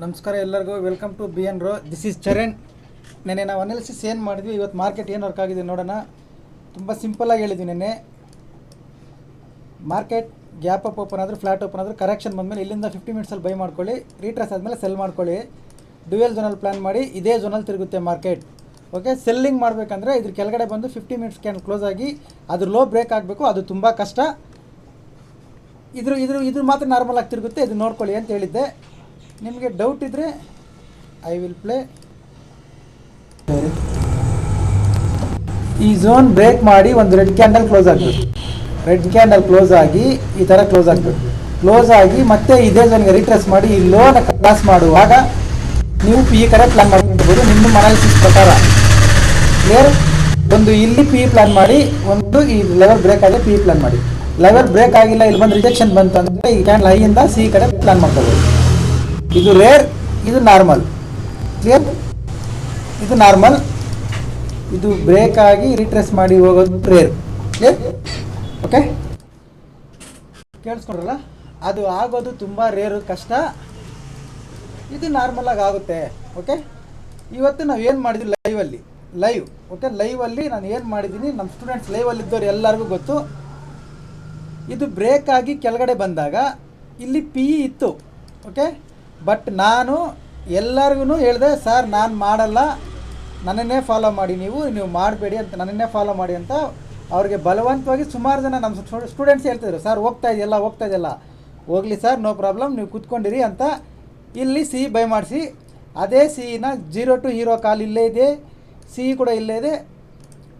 ನಮಸ್ಕಾರ ಎಲ್ಲರಿಗೂ. Welcome to B N row this is Charan ನೆನೆ ನಾವು ಅನಾಲಿಸಿಸ್ ಏನು ಮಾಡಿದ್ವಿ? ಇವತ್ತು ಮಾರ್ಕೆಟ್ ಏನು ವರ್ಕ್ ಆಗಿದೆ ನೋಡೋಣ. ತುಂಬ ಸಿಂಪಲಾಗಿ ಹೇಳಿದ್ವಿ ನೆನೆ ಮಾರ್ಕೆಟ್ ಗ್ಯಾಪ್ ಅಪ್ ಓಪನ್ ಆದರೂ ಫ್ಲಾಟ್ ಓಪನ್ ಆದರೂ ಕರೆಕ್ಷನ್ ಬಂದಮೇಲೆ ಇಲ್ಲಿಂದ ಫಿಫ್ಟಿ ಮಿನಿಟ್ಸಲ್ಲಿ ಬೈ ಮಾಡ್ಕೊಳ್ಳಿ. ರೀಟ್ರೆಸ್ ಆದಮೇಲೆ ಸೆಲ್ ಮಾಡ್ಕೊಳ್ಳಿ. ಡ್ಯುಯಲ್ ಝೋನಲ್ಲಿ ಪ್ಲ್ಯಾನ್ ಮಾಡಿ, ಇದೇ ಝೋನಲ್ಲಿ ತಿರುಗುತ್ತೆ ಮಾರ್ಕೆಟ್ ಓಕೆ ಸೆಲ್ಲಿಂಗ್ ಮಾಡಬೇಕಂದ್ರೆ ಇದ್ರ ಕೆಳಗಡೆ ಬಂದು ಫಿಫ್ಟಿ ಮಿನಿಟ್ಸ್ ಕ್ಯಾನ್ ಕ್ಲೋಸ್ ಆಗಿ ಅದ್ರ ಲೋ ಬ್ರೇಕ್ ಆಗಬೇಕು. ಅದು ತುಂಬ ಕಷ್ಟ. ಇದ್ರ ಇದ್ರ ಇದ್ರ ಮಾತ್ರ ನಾರ್ಮಲ್ ಆಗಿ ತಿರುಗುತ್ತೆ. ಇದು ನೋಡ್ಕೊಳ್ಳಿ ಅಂತ ಹೇಳಿದ್ದೆ. ನಿಮಗೆ ಡೌಟ್ ಇದ್ದರೆ ಐ ವಿಲ್ ಪ್ಲೇ ಈ ಝೋನ್ ಬ್ರೇಕ್ ಮಾಡಿ ಒಂದು ರೆಡ್ ಕ್ಯಾಂಡಲ್ ಕ್ಲೋಸ್ ಆಗಬೇಕು ರೆಡ್ ಕ್ಯಾಂಡಲ್ ಕ್ಲೋಸ್ ಆಗಿ ಈ ಥರ ಕ್ಲೋಸ್ ಆಗಬೇಕು ಕ್ಲೋಸ್ ಆಗಿ ಮತ್ತೆ ಇದೇ ಝೋನ್ಗೆ ರಿಟ್ರೆಸ್ ಮಾಡಿ ಈ ಲೋನ್ ಕ್ರಾಸ್ ಮಾಡುವಾಗ ನೀವು ಪಿ ಕಡೆ ಪ್ಲಾನ್ ಮಾಡ್ಕೊಂಡಿರ್ಬೋದು ನಿಮ್ಮ ಅನಾಲಿಸಿಸ್ ಪ್ರಕಾರ. ಕ್ಲಿಯರ್ ಒಂದು ಇಲ್ಲಿ ಪಿ ಪ್ಲಾನ್ ಮಾಡಿ, ಒಂದು ಈ ಲೆವೆಲ್ ಬ್ರೇಕ್ ಆದರೆ ಪಿ ಪ್ಲಾನ್ ಮಾಡಿ. ಲೆವೆಲ್ ಬ್ರೇಕ್ ಆಗಿಲ್ಲ, ಇಲ್ಲಿ ಬಂದು ರಿಜೆಕ್ಷನ್ ಬಂತು ಅಂದರೆ ಈ ಕ್ಯಾಂಡಲ್ ಐಯಿಂದ ಸಿ ಕಡೆ ಪ್ಲಾನ್ ಮಾಡ್ಕೋಬೋದು ಇದು ರೇರ್ ಇದು ನಾರ್ಮಲ್ ಕ್ಲಿಯರ್ ಇದು ನಾರ್ಮಲ್ ಇದು ಬ್ರೇಕ್ ಆಗಿ ರಿಟ್ರೆಸ್ ಮಾಡಿ ಹೋಗೋದು ರೇರ್ ಕ್ಲಿಯರ್ ಓಕೆ ಕೇಳಿಸ್ಕೊಂಡ್ರಲ್ಲ? ಅದು ಆಗೋದು ತುಂಬ ರೇರ್ ಕಷ್ಟ. ಇದು ನಾರ್ಮಲ್ ಆಗಿ ಆಗುತ್ತೆ. ಓಕೆ ಇವತ್ತು ನಾವು ಏನು ಮಾಡಿದ್ವಿ ಲೈವಲ್ಲಿ ಲೈವ್ ಓಕೆ ಲೈವಲ್ಲಿ ನಾನು ಏನು ಮಾಡಿದ್ದೀನಿ? ನಮ್ಮ ಸ್ಟೂಡೆಂಟ್ಸ್ ಲೈವಲ್ಲಿ ಇದ್ದವ್ರು ಎಲ್ಲರಿಗೂ ಗೊತ್ತು. ಇದು ಬ್ರೇಕ್ ಆಗಿ ಕೆಳಗಡೆ ಬಂದಾಗ ಇಲ್ಲಿ ಪಿ ಇತ್ತು. ಓಕೆ ಬಟ್ ನಾನು ಎಲ್ಲರಿಗೂ ಹೇಳಿದೆ ಸರ್ ನಾನು ಮಾಡಲ್ಲ. ನನ್ನನ್ನೇ ಫಾಲೋ ಮಾಡಿ ನೀವು. ನೀವು ಮಾಡಬೇಡಿ ಅಂತ, ನನ್ನನ್ನೇ ಫಾಲೋ ಮಾಡಿ ಅಂತ ಅವ್ರಿಗೆ ಬಲವಂತವಾಗಿ ಸುಮಾರು ಜನ ನಮ್ಮ ಸ್ಟೂಡೆಂಟ್ಸ್ ಹೇಳ್ತಿದ್ರು. ಸರ್ ಹೋಗ್ತಾ ಇದೆಯಲ್ಲ ಹೋಗ್ತಾ ಇದೆಯಲ್ಲ? ಹೋಗಲಿ ಸರ್ ನೋ ಪ್ರಾಬ್ಲಮ್ ನೀವು ಕೂತ್ಕೊಂಡಿರಿ ಅಂತ ಇಲ್ಲಿ ಸಿ ಬೈ ಮಾಡಿಸಿ. ಅದೇ ಸಿನ ಜೀರೋ ಟು ಹೀರೋ ಕಾಲ್ ಇಲ್ಲೇ ಇದೆ. ಸಿ ಕೂಡ ಇಲ್ಲೇ ಇದೆ.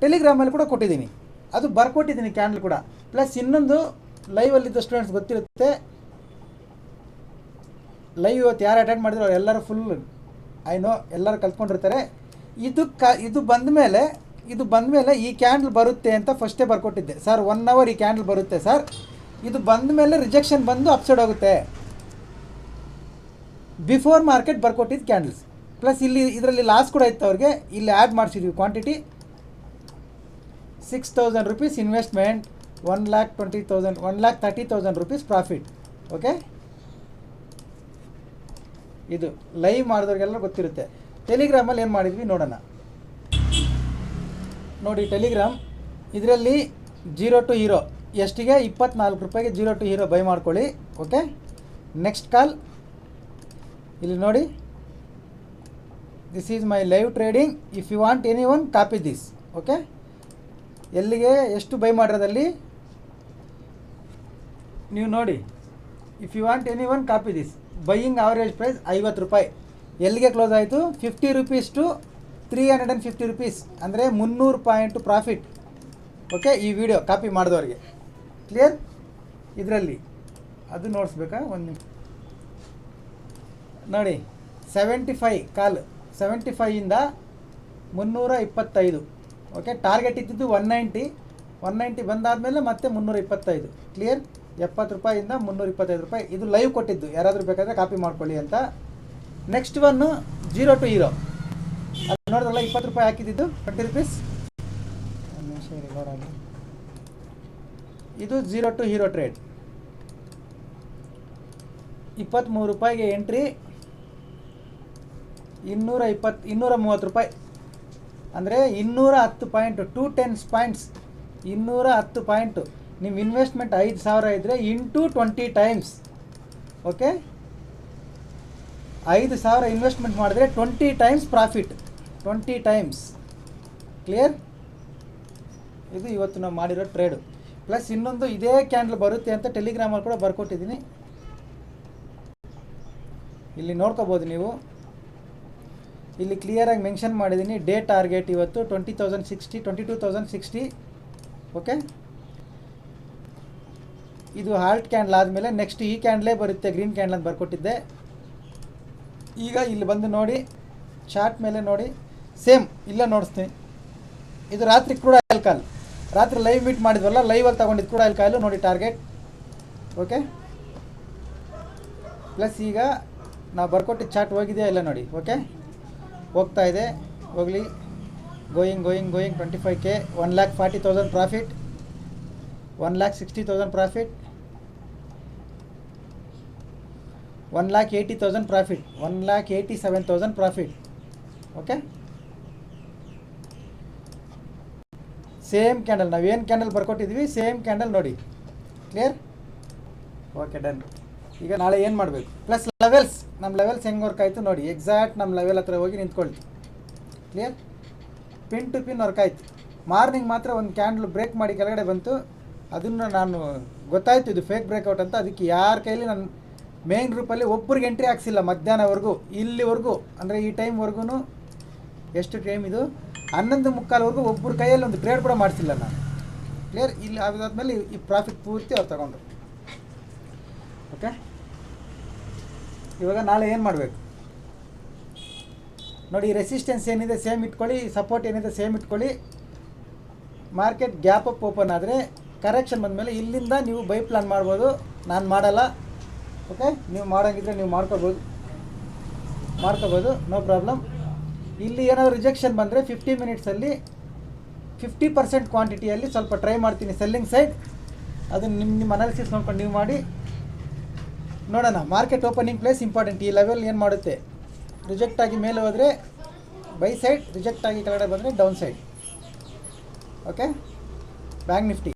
ಟೆಲಿಗ್ರಾಮಲ್ಲಿ ಕೂಡ ಕೊಟ್ಟಿದ್ದೀನಿ. ಅದು ಬರ್ಕೊಟ್ಟಿದ್ದೀನಿ ಕ್ಯಾಂಡಲ್ ಕೂಡ. ಪ್ಲಸ್ ಇನ್ನೊಂದು ಲೈವಲ್ಲಿದ್ದ ಸ್ಟೂಡೆಂಟ್ಸ್ ಗೊತ್ತಿರುತ್ತೆ. ಲೈವ್ ಇವತ್ತು ಯಾರು ಅಟೆಂಡ್ ಮಾಡಿದ್ರು ಎಲ್ಲರೂ ಫುಲ್ ಐ ನೋ ಎಲ್ಲರೂ ಕಲ್ತ್ಕೊಂಡಿರ್ತಾರೆ. ಇದು ಕ, ಇದು ಬಂದ ಮೇಲೆ, ಇದು ಬಂದ ಮೇಲೆ ಈ ಕ್ಯಾಂಡಲ್ ಬರುತ್ತೆ ಅಂತ ಫಸ್ಟೇ ಬರ್ಕೊಟ್ಟಿದ್ದೆ. ಸರ್ ಒನ್ ಅವರ್ ಈ ಕ್ಯಾಂಡಲ್ ಬರುತ್ತೆ ಸರ್ ಇದು ಬಂದ ಮೇಲೆ ರಿಜೆಕ್ಷನ್ ಬಂದು ಅಪ್ಸೈಡ್ ಹೋಗುತ್ತೆ. ಬಿಫೋರ್ ಮಾರ್ಕೆಟ್ ಬರ್ಕೊಟ್ಟಿದ್ದು ಕ್ಯಾಂಡಲ್ಸ್ ಪ್ಲಸ್ ಇಲ್ಲಿ, ಇದರಲ್ಲಿ ಲಾಸ್ ಕೂಡ ಇತ್ತು ಅವ್ರಿಗೆ. ಇಲ್ಲಿ add ಮಾಡಿಸಿದ್ವಿ quantity six thousand rupees investment one lakh twenty thousand one lakh thirty thousand rupees profit okay ಇದು ಲೈವ್ ಮಾಡಿದವ್ರಿಗೆಲ್ಲ ಗೊತ್ತಿರುತ್ತೆ. ಟೆಲಿಗ್ರಾಮಲ್ಲಿ ಏನು ಮಾಡಿದ್ವಿ ನೋಡೋಣ. ನೋಡಿ ಟೆಲಿಗ್ರಾಮ್ ಇದರಲ್ಲಿ ಜೀರೋ ಟು ಹೀರೋ. ಎಷ್ಟಿಗೆ? ಇಪ್ಪತ್ನಾಲ್ಕು ರೂಪಾಯಿಗೆ ಜೀರೋ ಟು ಹೀರೋ ಬೈ ಮಾಡ್ಕೊಳ್ಳಿ. ಓಕೆ? ನೆಕ್ಸ್ಟ್ ಕಾಲ್ ಇಲ್ಲಿ ನೋಡಿ. This is my live trading if you want any one copy this okay? ಎಲ್ಲಿಗೆ ಎಷ್ಟು ಬೈ ಮಾಡಿರೋದಲ್ಲಿ? ನೀವು ನೋಡಿ. If you want any one copy this buying average price ಐವತ್ತು ರೂಪಾಯಿ. ಎಲ್ಲಿಗೆ ಕ್ಲೋಸ್ ಆಯಿತು? Fifty rupees to three hundred and fifty rupees ಅಂದರೆ ಮುನ್ನೂರು ಪಾಯಿಂಟು ಪ್ರಾಫಿಟ್ ಓಕೆ ಈ ವಿಡಿಯೋ ಕಾಪಿ ಮಾಡಿದವ್ರಿಗೆ. ಕ್ಲಿಯರ್ ಇದರಲ್ಲಿ. ಅದು ನೋಡಿಸ್ಬೇಕಾ? ಒಂದು ನೋಡಿ ಸೆವೆಂಟಿ ಫೈ ಕಾಲ್. ಸೆವೆಂಟಿ ಫೈಯಿಂದ ಮುನ್ನೂರ ಇಪ್ಪತ್ತೈದು. ಓಕೆ ಟಾರ್ಗೆಟ್ ಇದ್ದಿದ್ದು ಒನ್ ನೈಂಟಿ ಒನ್ ನೈಂಟಿ ಬಂದಾದಮೇಲೆ ಮತ್ತೆ ಮುನ್ನೂರ ಇಪ್ಪತ್ತೈದು. ಕ್ಲಿಯರ್ ಎಪ್ಪತ್ತು ರೂಪಾಯಿಂದ ಮುನ್ನೂರ ಇಪ್ಪತ್ತೈದು ರೂಪಾಯಿ. ಇದು ಲೈವ್ ಕೊಟ್ಟಿದ್ದು. ಯಾರಾದರೂ ಬೇಕಾದರೆ ಕಾಪಿ ಮಾಡ್ಕೊಳ್ಳಿ ಅಂತ. Next one zero to hero ಅದು ನೋಡಿದ್ರಲ್ಲ, ಇಪ್ಪತ್ತು ರೂಪಾಯಿ ಹಾಕಿದ್ದು. ಟ್ವೆಂಟಿ ರುಪೀಸ್ ಇದು ಜೀರೋ ಟು ಹೀರೋ ಟ್ರೇಡ್ ಇಪ್ಪತ್ತ್ಮೂರು ರೂಪಾಯಿಗೆ ಎಂಟ್ರಿ ಇನ್ನೂರ ಇಪ್ಪತ್ತು ಇನ್ನೂರ ಮೂವತ್ತು ರೂಪಾಯಿ. ಅಂದರೆ ಇನ್ನೂರ ಹತ್ತು ಪಾಯಿಂಟು ಟೂ ಟೆನ್ಸ್ ಪಾಯಿಂಟ್ಸ್ ಇನ್ನೂರ ಹತ್ತು ಪಾಯಿಂಟು ನಿಮ್ಮ ಇನ್ವೆಸ್ಟ್ಮೆಂಟ್ ಐದು ಸಾವಿರ ಇದ್ದರೆ ಇಂಟು ಟ್ವೆಂಟಿ ಟೈಮ್ಸ್ ಓಕೆ ಐದು ಸಾವಿರ ಇನ್ವೆಸ್ಟ್ಮೆಂಟ್ ಮಾಡಿದ್ರೆ twenty times profit twenty times clear ಇದು ಇವತ್ತು ನಾವು ಮಾಡಿರೋ ಟ್ರೇಡು ಪ್ಲಸ್ ಇನ್ನೊಂದು ಇದೇ ಕ್ಯಾಂಡಲ್ ಬರುತ್ತೆ ಅಂತ ಟೆಲಿಗ್ರಾಮಲ್ಲಿ ಕೂಡ ಬರ್ಕೊಟ್ಟಿದ್ದೀನಿ. ಇಲ್ಲಿ ನೋಡ್ಕೋಬೋದು ನೀವು. ಇಲ್ಲಿ ಕ್ಲಿಯರಾಗಿ ಮೆನ್ಷನ್ ಮಾಡಿದ್ದೀನಿ ಡೇ ಟಾರ್ಗೆಟ್ ಇವತ್ತು twenty thousand sixty twenty two thousand sixty okay ಇದು ಹಾರ್ಟ್ ಕ್ಯಾಂಡ್ಲ್ ಆದಮೇಲೆ ನೆಕ್ಸ್ಟ್ ಈ ಕ್ಯಾಂಡ್ಲೇ ಬರುತ್ತೆ ಗ್ರೀನ್ ಕ್ಯಾಂಡಲ್ ಅಂತ ಬರ್ಕೊಟ್ಟಿದ್ದೆ. ಈಗ ಇಲ್ಲಿ ಬಂದು ನೋಡಿ ಚಾರ್ಟ್ ಮೇಲೆ ನೋಡಿ. ಸೇಮ್ ಇಲ್ಲೇ ನೋಡಿಸ್ತೀನಿ. ಇದು ರಾತ್ರಿ ಕ್ರೂಡ್ ಆಯಿಲ್ ಕಾಲ್. ರಾತ್ರಿ ಲೈವ್ ಮೀಟ್ ಮಾಡಿದ್ವಲ್ಲ ಲೈವಲ್ಲಿ ತೊಗೊಂಡಿದ್ದು ಕ್ರೂಡ್ ಆಯಿಲ್ ಕಾಲು, ನೋಡಿ ಟಾರ್ಗೆಟ್ ಓಕೆ ಪ್ಲಸ್ ಈಗ ನಾವು ಬರ್ಕೊಟ್ಟಿದ್ದ ಚಾರ್ಟ್ ಹೋಗಿದೆಯಾ ಇಲ್ಲ ನೋಡಿ ಓಕೆ ಹೋಗ್ತಾ ಇದೆ, ಹೋಗಲಿ. Going going going twenty five K one lakh forty thousand profit one lakh sixty thousand profit one lakh eighty thousand profit one lakh eighty seven thousand profit okay same candle ನಾವೇನು candle ಬರ್ಕೊಟ್ಟಿದ್ವಿ? Same candle ನೋಡಿ. Clear okay done ಈಗ ನಾಳೆ ಏನು ಮಾಡಬೇಕು? Plus levels ನಮ್ಮ levels ಹೆಂಗೆ work ಆಯಿತು ನೋಡಿ. ಎಕ್ಸಾಕ್ಟ್ ನಮ್ಮ ಲೆವೆಲ್ ಹತ್ರ ಹೋಗಿ ನಿಂತ್ಕೊಳ್ಳಿ clear pin to pin work ಆಯಿತು. ಮಾರ್ನಿಂಗ್ ಮಾತ್ರ ಒಂದು ಕ್ಯಾಂಡಲ್ ಬ್ರೇಕ್ ಮಾಡಿ ಕೆಳಗಡೆ ಬಂತು. ಅದನ್ನು ನಾನು ಗೊತ್ತಾಯ್ತು ಇದು ಫೇಕ್ ಬ್ರೇಕ್ಔಟ್ ಅಂತ. ಅದಕ್ಕೆ ಯಾರ ಕೈಲಿ ನಾನು ಮೇನ್ ರೂಪಲ್ಲಿ ಒಬ್ಬರಿಗೆ ಎಂಟ್ರಿ ಹಾಕ್ಸಿಲ್ಲ ಮಧ್ಯಾಹ್ನವರೆಗೂ, ಇಲ್ಲಿವರೆಗೂ, ಅಂದರೆ ಈ ಟೈಮ್ವರೆಗೂ ಎಷ್ಟು ಟೈಮ್ ಇದು? ಹನ್ನೊಂದು ಮುಕ್ಕಾಲ್ವರೆಗೂ ಒಬ್ಬರ ಕೈಯಲ್ಲಿ ಒಂದು ಗ್ರೇಡ್ ಕೂಡ ಮಾಡಿಸಿಲ್ಲ ನಾನು. ಕ್ಲಿಯರ್ ಇಲ್ಲಿ ಅದಾದಮೇಲೆ ಈ ಪ್ರಾಫಿಟ್ ಪೂರ್ತಿ ಅವ್ರು ತಗೊಂಡ್ರು. ಓಕೆ ಇವಾಗ ನಾಳೆ ಏನು ಮಾಡಬೇಕು? ನೋಡಿ ರೆಸಿಸ್ಟೆನ್ಸ್ ಏನಿದೆ ಸೇಮ್ ಇಟ್ಕೊಳ್ಳಿ ಸಪೋರ್ಟ್ ಏನಿದೆ ಸೇಮ್ ಇಟ್ಕೊಳ್ಳಿ. ಮಾರ್ಕೆಟ್ ಗ್ಯಾಪ್ ಅಪ್ ಓಪನ್ ಆದರೆ ಕರೆಕ್ಷನ್ ಬಂದಮೇಲೆ ಇಲ್ಲಿಂದ ನೀವು ಬೈ ಪ್ಲಾನ್ ಮಾಡ್ಬೋದು. ನಾನು ಮಾಡಲ್ಲ. ಓಕೆ ನೀವು ಮಾಡೋಂಗಿದ್ರೆ ನೀವು ಮಾಡ್ಕೋಬೋದು. ಮಾಡ್ಕೋಬೋದು. ನೋ ಪ್ರಾಬ್ಲಮ್ ಇಲ್ಲಿ ಏನಾದರೂ ರಿಜೆಕ್ಷನ್ ಬಂದರೆ ಫಿಫ್ಟಿ ಮಿನಿಟ್ಸಲ್ಲಿ ಫಿಫ್ಟಿ ಪರ್ಸೆಂಟ್ ಕ್ವಾಂಟಿಟಿಯಲ್ಲಿ ಸ್ವಲ್ಪ ಟ್ರೈ ಮಾಡ್ತೀನಿ ಸೆಲ್ಲಿಂಗ್ ಸೈಡ್ ಅದನ್ನು ನಿಮ್ಮ ನಿಮ್ಮ ಅನಾಲಿಸಿಸ್ ನೋಡ್ಕೊಂಡು ನೀವು ಮಾಡಿ. ನೋಡೋಣ. ಮಾರ್ಕೆಟ್ ಓಪನಿಂಗ್ ಪ್ಲೇಸ್ ಇಂಪಾರ್ಟೆಂಟ್ ಈ ಲೆವೆಲ್ ಏನು ಮಾಡುತ್ತೆ? ರಿಜೆಕ್ಟ್ ಆಗಿ ಮೇಲೆ ಹೋದರೆ ಬೈ ಸೈಡ್ ರಿಜೆಕ್ಟ್ ಆಗಿ ಕೆಳಗಡೆ ಬಂದರೆ down side okay Bank Nifty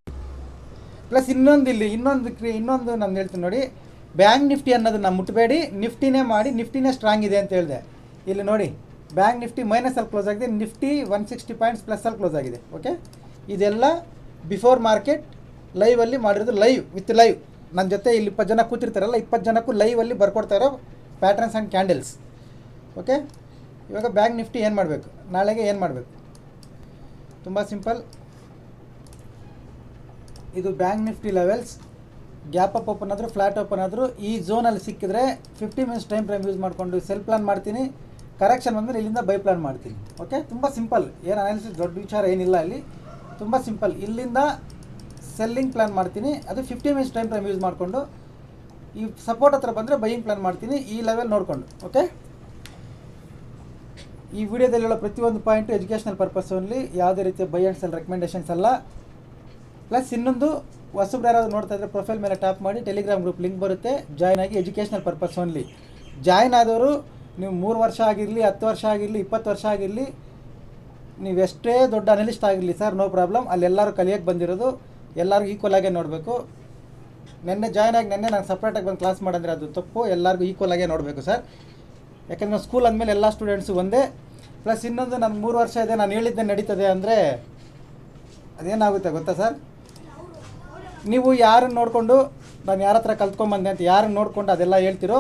plus ಇನ್ನೊಂದು ಇಲ್ಲಿ, ಇನ್ನೊಂದು ಕ್ರಿ, ಇನ್ನೊಂದು ನಾನು ಹೇಳ್ತೀನಿ ನೋಡಿ. ಬ್ಯಾಂಕ್ ನಿಫ್ಟಿ ಅನ್ನೋದನ್ನ ಮುಟ್ಟಬೇಡಿ ನಿಫ್ಟಿನೇ ಮಾಡಿ ನಿಫ್ಟಿನೇ ಸ್ಟ್ರಾಂಗ್ ಇದೆ ಅಂತ ಹೇಳಿದೆ. ಇಲ್ಲಿ ನೋಡಿ ಬ್ಯಾಂಕ್ ನಿಫ್ಟಿ ಮೈನಸಲ್ಲಿ ಕ್ಲೋಸ್ ಆಗಿದೆ. ನಿಫ್ಟಿ ಒನ್ ಸಿಕ್ಸ್ಟಿ ಪಾಯಿಂಟ್ಸ್ ಪ್ಲಸ್ಸಲ್ಲಿ ಕ್ಲೋಸ್ ಆಗಿದೆ. ಓಕೆ ಇದೆಲ್ಲ ಬಿಫೋರ್ ಮಾರ್ಕೆಟ್ ಲೈವಲ್ಲಿ ಮಾಡಿರೋದು ಲೈವ್ ವಿತ್ ಲೈವ್ ನನ್ನ ಜೊತೆ ಇಲ್ಲಿ ಇಪ್ಪತ್ತು ಜನ ಕೂತಿರ್ತಾರಲ್ಲ, ಇಪ್ಪತ್ತು ಜನಕ್ಕೂ ಲೈವಲ್ಲಿ ಬರ್ಕೊಡ್ತಾ ಇರೋ ಪ್ಯಾಟ್ರನ್ಸ್ ಆ್ಯಂಡ್ ಕ್ಯಾಂಡಲ್ಸ್ ಓಕೆ ಇವಾಗ ಬ್ಯಾಂಕ್ ನಿಫ್ಟಿ ಏನು ಮಾಡಬೇಕು? ನಾಳೆಗೆ ಏನು ಮಾಡಬೇಕು? ತುಂಬ ಸಿಂಪಲ್ ಇದು Bank Nifty levels gap up open ಆದರೂ ಫ್ಲಾಟ್ ಓಪನ್ ಆದರೂ, ಈ ಝೋನಲ್ಲಿ ಸಿಕ್ಕಿದ್ರೆ fifty minutes time frame use ಮಾಡಿಕೊಂಡು ಸೆಲ್ ಪ್ಲಾನ್ ಮಾಡ್ತೀನಿ. ಕರೆಕ್ಷನ್ ಬಂದರೆ ಇಲ್ಲಿಂದ ಬೈ ಪ್ಲಾನ್ ಮಾಡ್ತೀನಿ. ಓಕೆ ತುಂಬ ಸಿಂಪಲ್ ಏನು ಅನಾಲಿಸಿಸ್ ದೊಡ್ಡ ವಿಚಾರ ಏನಿಲ್ಲ ಇಲ್ಲಿ ತುಂಬ ಸಿಂಪಲ್ ಇಲ್ಲಿಂದ ಸೆಲ್ಲಿಂಗ್ ಪ್ಲಾನ್ ಮಾಡ್ತೀನಿ. ಅದು fifty minutes time frame use ಮಾಡಿಕೊಂಡು, ಈ ಸಪೋರ್ಟ್ ಹತ್ರ ಬಂದರೆ ಬೈಯಿಂಗ್ ಪ್ಲಾನ್ ಮಾಡ್ತೀನಿ. ಈ ಲೆವೆಲ್ ನೋಡಿಕೊಂಡು. ಓಕೆ ಈ ವಿಡಿಯೋದಲ್ಲಿರೋ ಪ್ರತಿಯೊಂದು ಪಾಯಿಂಟು ಎಜುಕೇಷನಲ್ ಪರ್ಪಸ್ ಓನ್ಲಿ ಯಾವುದೇ ರೀತಿಯ ಬೈ ಆ್ಯಂಡ್ ಸೆಲ್ ರೆಕಮೆಂಡೇಷನ್ಸ್ ಅಲ್ಲ. ಪ್ಲಸ್ ಇನ್ನೊಂದು ಹೊಸಬ್ರು ಯಾರಾದ್ರು ನೋಡ್ತಾ ಇದ್ರೆ ಪ್ರೊಫೈಲ್ ಮೇಲೆ ಟ್ಯಾಪ್ ಮಾಡಿ ಟೆಲಿಗ್ರಾಮ್ ಗ್ರೂಪ್ ಲಿಂಕ್ ಬರುತ್ತೆ. ಜಾಯ್ನ್ ಆಗಿ ಎಜುಕೇಷನಲ್ ಪರ್ಪಸ್ ಓನ್ಲಿ ಜಾಯ್ನ್ ಆದವರು ನೀವು ಮೂರು ವರ್ಷ ಆಗಿರಲಿ, ಹತ್ತು ವರ್ಷ ಆಗಿರಲಿ, ಇಪ್ಪತ್ತು ವರ್ಷ ಆಗಿರಲಿ, ನೀವು ಎಷ್ಟೇ ದೊಡ್ಡ ಅನಲಿಸ್ಟ್ ಆಗಿರಲಿ ಸರ್ ನೋ ಪ್ರಾಬ್ಲಮ್ ಅಲ್ಲೆಲ್ಲರೂ ಕಲಿಯೋಕ್ಕೆ ಬಂದಿರೋದು, ಎಲ್ಲರಿಗೂ ಈಕ್ವಲ್ ಆಗೇ ನೋಡಬೇಕು. ನೆನ್ನೆ ಜಾಯ್ನ್ ಆಗಿ ನೆನ್ನೆ ನಾನು ಸಪ್ರೇಟಾಗಿ ಬಂದು ಕ್ಲಾಸ್ ಮಾಡಂದ್ರೆ ಅದು ತಪ್ಪು, ಎಲ್ಲರಿಗೂ ಈಕ್ವಲ್ ಆಗೇ ನೋಡಬೇಕು ಸರ್ ಯಾಕಂದರೆ ಸ್ಕೂಲ್ ಅಂದಮೇಲೆ ಎಲ್ಲ ಸ್ಟೂಡೆಂಟ್ಸು ಒಂದೇ. ಪ್ಲಸ್ ಇನ್ನೊಂದು, ನಾನು ಮೂರು ವರ್ಷ ಇದೆ, ನಾನು ಹೇಳಿದ್ದೆ ನಡೀತದೆ ಅಂದರೆ ಅದೇನಾಗುತ್ತೆ ಗೊತ್ತಾ ಸರ್ ನೀವು ಯಾರನ್ನ ನೋಡಿಕೊಂಡು ನಾನು ಯಾರ ಹತ್ರ ಕಲ್ತ್ಕೊಂಬಂದೆ ಅಂತ ಯಾರನ್ನ ನೋಡಿಕೊಂಡು ಅದೆಲ್ಲ ಹೇಳ್ತಿರೋ,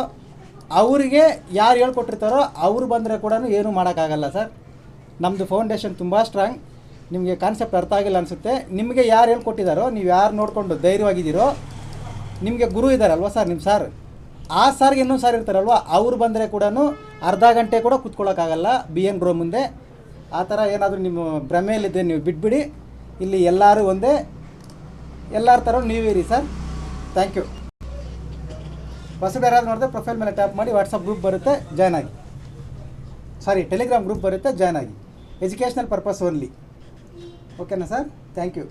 ಅವರಿಗೆ ಯಾರು ಹೇಳ್ಕೊಟ್ಟಿರ್ತಾರೋ ಅವರು ಬಂದರೆ ಕೂಡ ಏನೂ ಮಾಡೋಕ್ಕಾಗಲ್ಲ ಸರ್. ನಮ್ಮದು ಫೌಂಡೇಶನ್ ತುಂಬ ಸ್ಟ್ರಾಂಗ್ ನಿಮಗೆ ಕಾನ್ಸೆಪ್ಟ್ ಅರ್ಥ ಆಗಿಲ್ಲ ಅನಿಸುತ್ತೆ. ನಿಮಗೆ ಯಾರು ಹೇಳ್ಕೊಟ್ಟಿದ್ದಾರೋ ನೀವು ಯಾರು ನೋಡಿಕೊಂಡು ಧೈರ್ಯವಾಗಿದ್ದೀರೋ, ನಿಮಗೆ ಗುರು ಇದ್ದಾರಲ್ವ ಸರ್ ನಿಮ್ಮ ಸರ್ ಆ ಸಾರ್ಗೆ ಇನ್ನೊಂದು ಸಾರ್ ಇರ್ತಾರಲ್ವ, ಅವ್ರು ಬಂದರೆ ಕೂಡ ಅರ್ಧ ಗಂಟೆ ಕೂಡ ಕೂತ್ಕೊಳ್ಳೋಕ್ಕಾಗಲ್ಲ ಬಿ ಎನ್ ಗ್ರೋ ಮುಂದೆ. ಆ ಥರ ಏನಾದರೂ ನಿಮ್ಮ ಭ್ರಮೆಯಲ್ಲಿದ್ದರೆ ನೀವು ಬಿಟ್ಬಿಡಿ. ಇಲ್ಲಿ ಎಲ್ಲರೂ ಒಂದೇ. ಎಲ್ಲರ ಥರ ನೀವಿರಿ ಸರ್. ಥ್ಯಾಂಕ್ ಯು ಹೊಸಬ್ರು ಯಾರಾದ್ರು ನೋಡಿದ್ರೆ ಪ್ರೊಫೈಲ್ ಮೇಲೆ ಟ್ಯಾಪ್ ಮಾಡಿ ವಾಟ್ಸಪ್ ಗ್ರೂಪ್ ಬರುತ್ತೆ ಜಾಯ್ನ್ ಆಗಿ. ಸಾರಿ ಟೆಲಿಗ್ರಾಮ್ ಗ್ರೂಪ್ ಬರುತ್ತೆ ಜಾಯ್ನ್ ಆಗಿ. ಎಜುಕೇಷ್ನಲ್ ಪರ್ಪಸ್ ಓನ್ಲಿ ಓಕೆನಾ ಸರ್ ಥ್ಯಾಂಕ್ ಯು